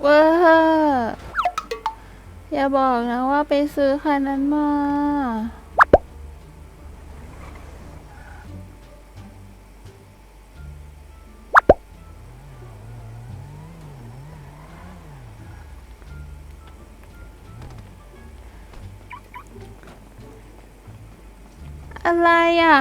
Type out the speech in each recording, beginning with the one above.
เวอร์อย่าบอกนะว่าไปซื้อคันนั้นมา อะไรอะ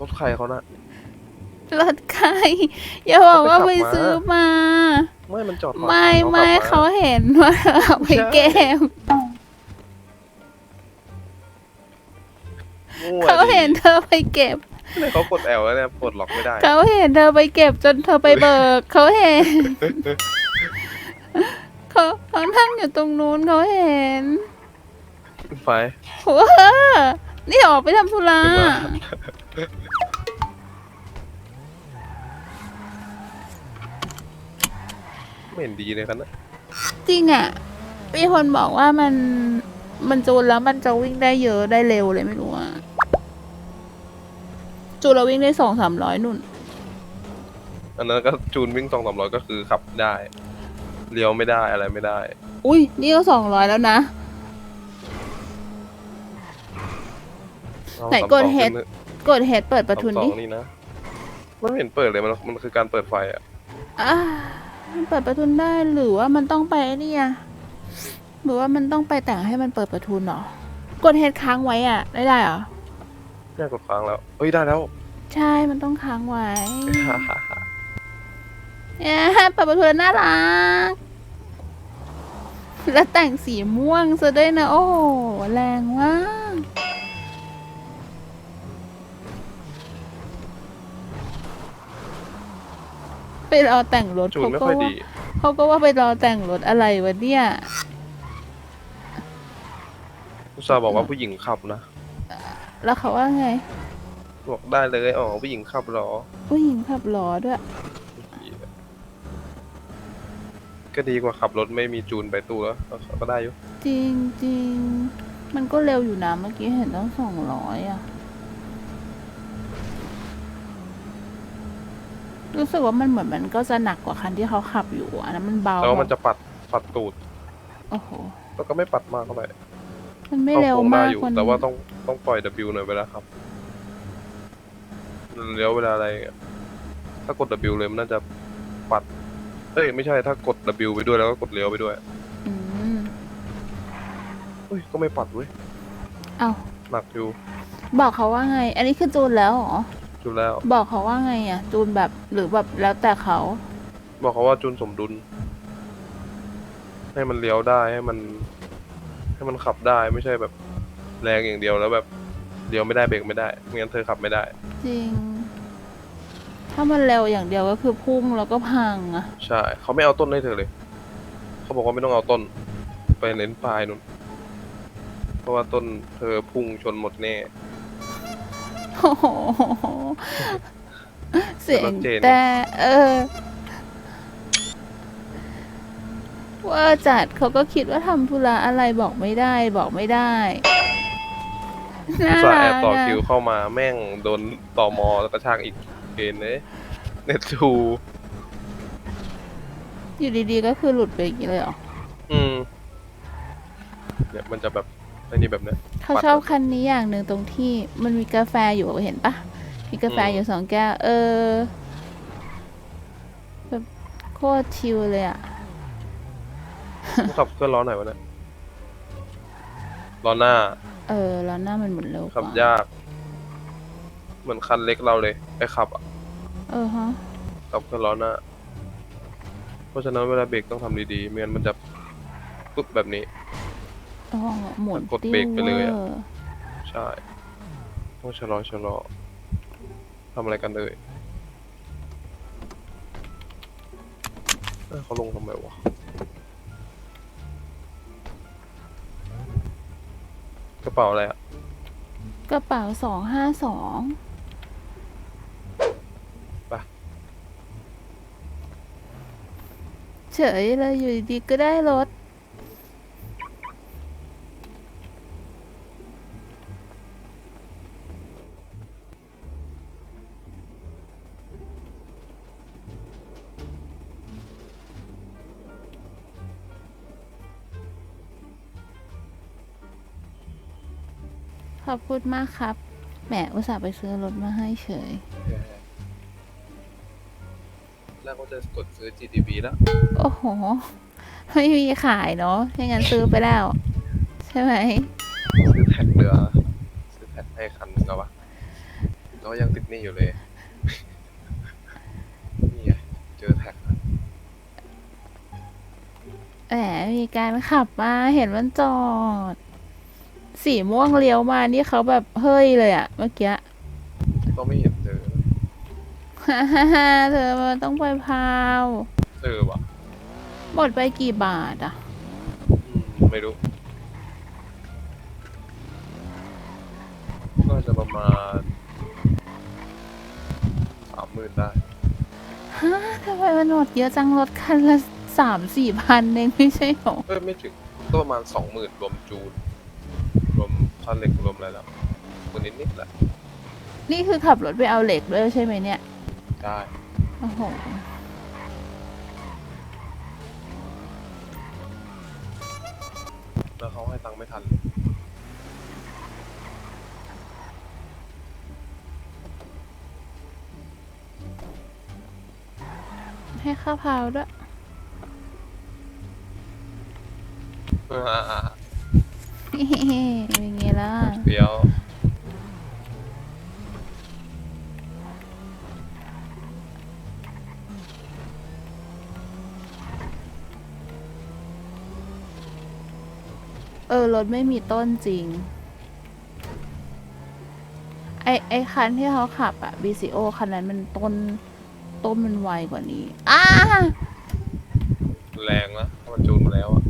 รถใครเขานะ รถใครอย่าบอกว่าเขาไปไปขับมาซื้อมา ไม่มันจอดขวางไม่ทางไม่ขัเขาบเห็นว่าเอาไปใช่เก็บมั่วเขาเห็นดิเธอไปเก็บเนี่ยเขากดแอลแล้วเนี่ยปลดล็อกไม่ได้ เขาเห็นเธอไปเก็บจนเธอไปเบิก เขาเห็นเขาเขานั่งอยู่ตรงนู้นเขาเห็นไฟว้านี่ออกไปทำธุระ ขึ้นมา ไม่เห็นดีเลยกันนะจริงอะมีคนบอกว่ามันมันจูนแล้วมันจะวิ่งได้เยอะได้เร็วเลยไม่รู้อะจูนเราวิ่งได้สองสามร้อยนุ่น อันนั้นก็จูนวิ่งสองสามร้อยก็คือขับได้ เลี้ยวไม่ได้อะไรไม่ได้ อุ้ยนี่ก็สองร้อยแล้วนะ อาไหนสามกดสองเฮดขึ้นกดเฮดเปิดประทุนสามดิสองนี่นะมันไม่เห็นเปิดเลยมันมันคือการเปิดไฟอะ อ่ามัน เปิดประทุนได้หรือว่ามันต้องไปไอ้นี่อะหรือว่ามันต้องไปแต่งให้มันเปิดประทุนเหรอกดเฮดค้างไว้อะ ได้ได้เหรอแม่กดค้างแล้วเฮ้ยได้แล้ว ใช่มันต้องค้างไว้เนี่ยเปิดประทุนน่ารักแล้วแต่งสีม่วงซะด้วยนะ โอ้โหแรงมาก ไปรอแต่งรถจูนเขาไม่ก็ค่อยว่าดี เขาก็ว่าไปรอแต่งรถอะไรวะเนี่ย อุตส่าห์บอกว่าผู้หญิงขับนะแล้วเขาว่าไง บอกได้เลยอ๋อผู้หญิงขับเหรอ ผู้หญิงขับล้อด้วย ก็ดีกว่าขับรถไม่มีจูนไปตู้แล้วก็ได้อยู่จริงจริงมันก็เร็วอยู่นะเมื่อกี้เห็นต้องสองร้อยอะ รู้สึกว่ามันเหมือนมันก็จะหนักกว่าคันที่เขาขับอยู่อันนั้นมันเบาแล้วมันจะปัดปัดตูดโอ้โหแล้วก็ไม่ปัดมากเท่าไหร่มันไม่เข้าเร็วโค้งได้มากอยู่คนแต่ว่าต้องต้องปล่อย W หน่อยเวลาครับเลี้ยวเวลาอะไรอะถ้ากด W เลยมันน่าจะปัดเอ้ยไม่ใช่ถ้ากด W ไปด้วยแล้วก็กดเลี้ยวไปด้วยอืมเฮ้ยก็ไม่ปัดเว้ยเอาหนักอยู่ บอกเขาว่าไง อันนี้คือจูนแล้วเหรอ จูนแล้ว บอกเขาว่าไงอะจูนแบบหรือแบบแล้วแต่เขา บอกเขาว่าจูนสมดุล ให้มันเลี้ยวได้ให้มัน ให้มันขับได้ไม่ใช่แบบแรงอย่างเดียวแล้วแบบเลี้ยวไม่ได้เบรกไม่ได้ไม่งั้นเธอขับไม่ได้ จริง ถ้ามันเร็วอย่างเดียวก็คือพุ่งแล้วก็พังอะใช่เขาไม่เอาต้นให้เธอเลย เขาบอกว่าไม่ต้องเอาต้น ไปเน้นปลายนู่นเพราะว่าต้นเธอพุ่งชนหมดแน่ โอ้โหเสียงชัดเจนแต่เออ ว่าจัดเขาก็คิดว่าทำธุระอะไรบอกไม่ได้ บอกไม่ได้น่าสายรัแอกบต่ออะคิวเข้ามาแม่งโดนต่อมอแล้วกระชากอีกเกณฑ์เลยเน็ตทูอยู่ดีๆก็คือหลุดไปอย่างนี้เลยเหรอ อืม เนี่ยมันจะแบบ ไอ้นี่แบบเนี้ยเขาปัดชอบคันนี้อย่างหนึ่งตรงที่มันมีกาแฟอยู่เห็นปะมีกาแฟอืมอยู่สองแก้วเออแบบโคตรชิลเลยอะต้องขับเคลื่อนล้อไหนอยวะเนี่ยล้อหน้า เออแล้วหน้ามันหมุนเร็วกขับว่ายาก เหมือนคันเล็กเราเลยไปขับอะเออฮะขับเคลื่อนล้อหน้า เพราะฉะนั้นเวลาเบรกต้องทำดีๆไม่งั้นมันจะปุ๊บแบบนี้ อ๋อหมดกดเบรกไปเลยอะใช่ต้องชะลอชะลอทำอะไรกันเลยเขาลงทำไมวะกระเป๋าอะไรอะกระเป๋าสองห้าสองไปเฉยเลยอยู่ดีก็ได้รถ ขอบคุณมากครับ แหมอุตส่าห์ไปซื้อรถมาให้เฉย แล้วก็จะกดซื้อ GTB แล้ว โอ้โห ไม่มีขายเนาะอย่างนั้นซื้อไปแล้ว ใช่ไหม ซื้อแท็กเหลือ ซื้อแท็กให้คันหนึงเอาวะแล้วยังติดหนี้อยู่เลย นี่ไงเจอแท็กแล้วแหมมีการขับมาเห็นมันจอด สีม่วงเลี้ยวมานี่เขาแบบเฮ้ยเลยอะเมื่อกี้ก็ไม่เห็นเจอฮ่าฮ่าฮ่าเธอมันต้องไปพาวเออว่ะหมดไปกี่บาทอะอืมไม่รู้ ก็จะประมาณสามหมื่นได้ฮะทำไมมันหมดเยอะจังรถคันละสามสี่พันเองไม่ใช่หรอ เอ้ยไม่ถึงก็ประมาณสองหมื่นรวมจูน รวมค่าเหล็กรวมอะไรแล้วคนนิดนิดๆแหละนี่คือขับรถไปเอาเหล็กด้วยใช่ไหมเนี่ย ได้ โอ้โห แล้วเขาให้ตังค์ไม่ทันเลยให้ข้าวพาวด้วย อ่าเป็นไง ล่ะ เดี๋ยวเออ รถไม่มีต้นจริง ไอไอคันที่เขาขับอะ BCO คันนั้นมันต้น ต้นมันไวกว่านี้ อ้า แรงนะถ้ามันจูนมาแล้วอะ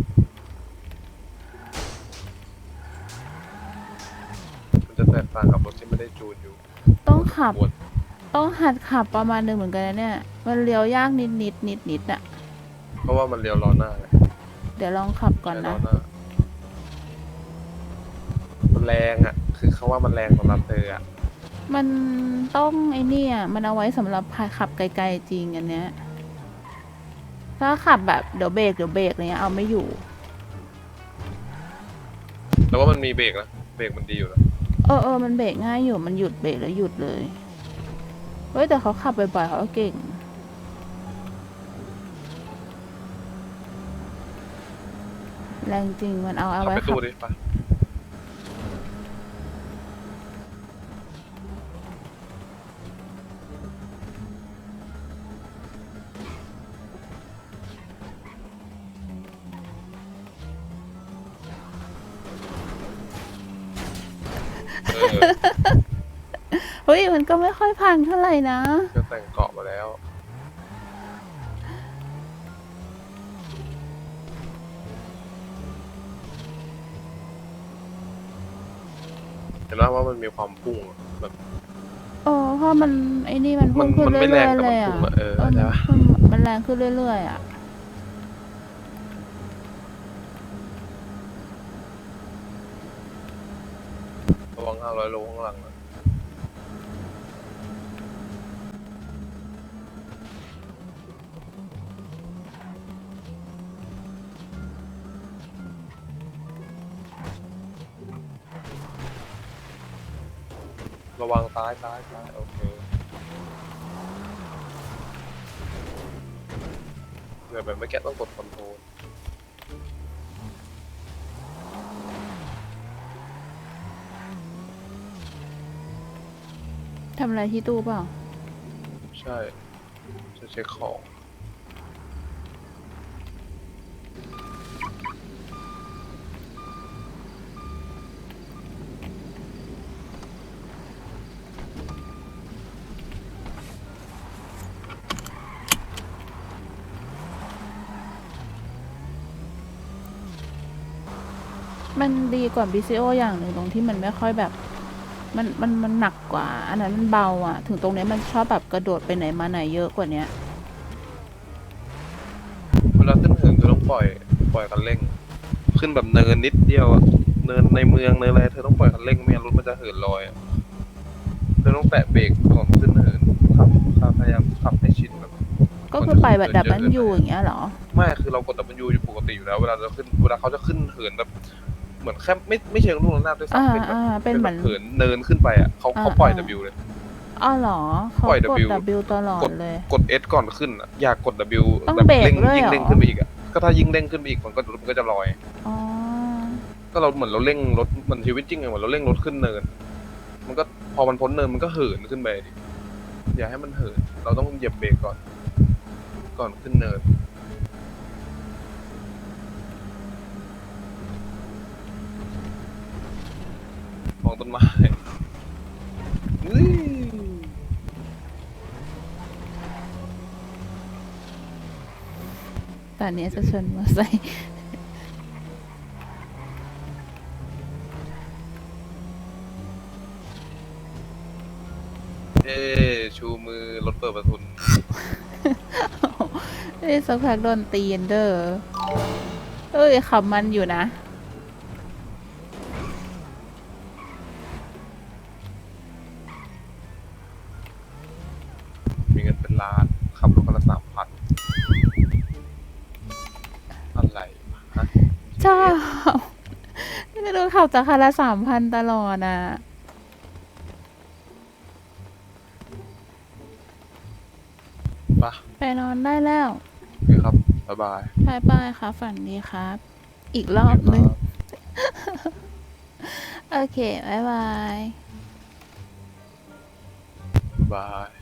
มันจะแตกต่างกับรถที่ไม่ได้จูนอยู่ต้องขับ ปวดต้องหัดขับประมาณหนึ่งเหมือนกันนะเนี่ย มันเลี้ยวยากนิดนิดนิดนิดอะเพราะว่ามันเลี้ยวล้อหน้าไงเดี๋ยวลองขับก่อนใช้ล้นะอหน้ามันแรงอะ คือเขาว่ามันแรงสำหรับเธออะมันต้องไอ้เนี่ยมันเอาไว้สำหรับพาขับไกลๆจริงอันเนี้ยถ้าขับแบบเดี๋ยวเบรกเดี๋ยวเบรกอะไรเงี้ยเอาไม่อยู่ แต่ว่ามันมีเบรกนะเบรกมันดีอยู่นะ เออเออมันเบรกง่ายอยู่มันหยุดเบรกแล้วหยุดเลย เฮ้ย แต่เขาขับบ่อยๆเขาเก่ง แรงจริงมันเอาเอาขับไว้ไปขัตู้ดิไป เออเฮ้ยมันก็ไม่ค่อยพังเท่าไหร่นะก็แต่งเกาะมาแล้ว เห็นไหมว่ามันมีความพุ่งอะแบบเออเพราะมันไอ้นี่มันพุ่งขึ้นมันไม่เรื่แรอยงๆแต่เลมันยอะพุ่งอะเออเออใช่ปะ มันมันแรงขึ้นเรื่อยๆอะ ระ วังห้าร้อยโลข้างหลังนะระวังซ้ายซ้ายซ้ายโอเคเดี๋ยวแบบไม่แกะต้องกดคอนโทรล ทำอะไรที่ตู้เปล่า ใช่ จะเช็คของ มันดีกว่า BCO อย่างหนึ่งตรงที่มันไม่ค่อยแบบ มันมันมันหนักกว่า อันนั้นมันเบาอะ ถึงตรงเนี้ยมันชอบแบบกระโดดไปไหนมาไหนเยอะกว่าเนี้ยมันลาขึ้นเหินเธอต้องปล่อยปล่อยคันเร่ง ขึ้นแบบเนินนิดเดียวอะเนินในเมืองเนินอะไรเธอต้องปล่อยคันเร่งไม่งั้นรถมันจะเหินลอยอะเธอต้องแตะเบรกก่อนขึ้นเหินขับขับพยายามขับให้ชินแบบก็คือไปแบบดับเบิลยูอย่างเงี้ยเหรอ ไม่คือเรากด W อยู่ปกติอยู่แล้วเวลาเราขึ้นเวลาเขาจะขึ้นเหินแบบ เหมือนแค่ไม่ไม่เชิงลูกระนาดด้วยอ่าซ้ำเป็นแบบอ่าเป็นเหมือน แบบเหินเนินขึ้นไปอะเขาเขาอ่าปล่อยอ่า W เลยอ้าวเหรอเขาปล่อยกด W W ตลอดเลย กด S ก่อนขึ้นอะอยากกด W ต้องแบบเบรกเร่งด้วยยิ่งเหรอเร่งขึ้นไปอีกอะก็ถ้ายิ่งเร่งขึ้นไปอีกมันก็รถมันก็จะลอย อ๋อก็เราเหมือนเราเร่งรถมันชีวิตจริงอะเหมือนเราเร่งรถขึ้นเนิน มันก็พอมันพ้นเนินมันก็เหินขึ้นไปดิอย่าให้มันเหิน เราต้องเหยียบเบรกก่อน ก่อนขึ้นเนิน มองต้นไม้อุ้ยตอนนี้จะชนมอไซค์เอ๊ะชูมือรถเปิดประทุน เอ้ยสักพักโดนตีนเด้อเอ้ยขับมันอยู่นะ ไม่รู้ขับจากคันละสามพันตลอดอะ ปะไปนอนได้แล้วโอเคครับบ๊ายบายบายบายครับฝันดีครับ อีกรอบนึง โอเคบายบาย บ๊ายบาย